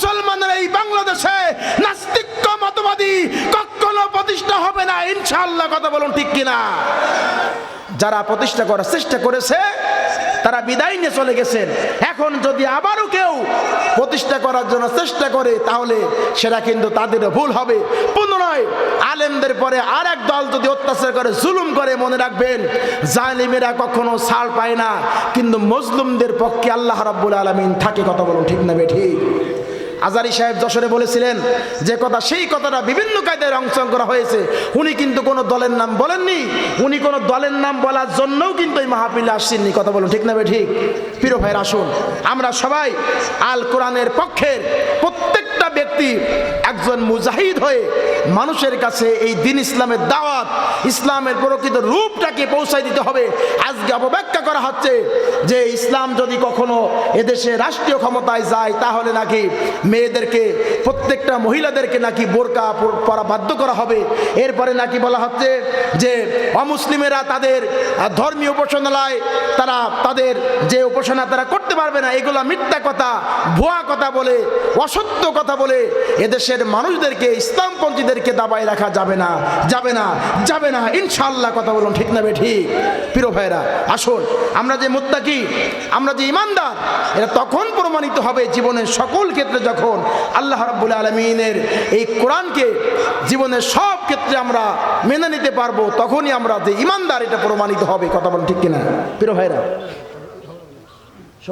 মুসলমানের এই বাংলাদেশে নাস্তিক্য মতবাদী কখনো প্রতিষ্ঠা হবে না, ইনশাআল্লাহ কথা বলুন ঠিক কিনা? যারা প্রতিষ্ঠা করার চেষ্টা করেছে, তারা বিদায় নিয়ে চলে গেছেন। এখন যদি আবারও কেউ প্রতিষ্ঠা করার জন্য চেষ্টা করে, তাহলে সেটা কিন্তু তাদের ভুল হবে। পুনরায় আলেমদের পরে আর এক দল যদি অত্যাচার করে, জুলুম করে, মনে রাখবেন, জালিমেরা কখনো ছাড় পায় না। কিন্তু মজলুমদের পক্ষে আল্লাহ রাব্বুল আলমিন থাকে, কথা বলুন ঠিক না বে ঠিক? আজারি সাহেব যশোরে বলেছিলেন, যে কথা, সেই কথাটা বিভিন্ন কায়দায় অংশগ্রহণ করা হয়েছে। উনি কিন্তু কোনো দলের নাম বলেননি। উনি কোনো দলের নাম বলার জন্যও কিন্তু এই মাহফিলে আসছেননি। কথা বলুন, ঠিক না বে ঠিক। প্রিয় ভাইয়ের, আসুন। আমরা সবাই আল কোরআনের পক্ষের প্রত্যেকটা ব্যক্তি একজন মুজাহিদ হয়ে মানুষের কাছে এই দিন ইসলামের দাওয়াত, ইসলামের প্রকৃত রূপটাকে পৌঁছায় দিতে হবে। আজকে অপব্যাখ্যা করা হচ্ছে যে ইসলাম যদি কখনো এদেশে রাষ্ট্রীয় ক্ষমতায় যায়, তাহলে নাকি মেয়েদেরকে, প্রত্যেকটা মহিলাদেরকে নাকি বোরকা পরা বাধ্য করা হবে। এরপরে নাকি বলা হচ্ছে যে অমুসলিমেরা তাদের ধর্মীয় উপাসনালয়, তারা তাদের যে উপাসনা তারা করতে পারবে না, এগুলা মিথ্যা কথা, ভুয়া কথা বলে, অসত্য কথা বলে এদেশের মানুষদেরকে, ইসলামপন্থীদেরকে দাবায় রাখা যাবে না যাবে না যাবে না। ইনশাল্লাহ কথা বলুন, ঠিক না বে ঠিক? প্রিয় ভাইরা আসুন, আমরা যে মুত্তাকি, আমরা যে ইমানদার এটা তখন প্রমাণিত হবে জীবনের সকল ক্ষেত্রে যখন আল্লাহ রাব্বুল আলমিনের এই কোরআনকে জীবনের সব ক্ষেত্রে আমরা মেনে নিতে পারব, তখনই আমরা যে ইমানদার, এটা প্রমাণিত হবে। কথা বলুন, ঠিক কিনা? প্রিয় ভাইরা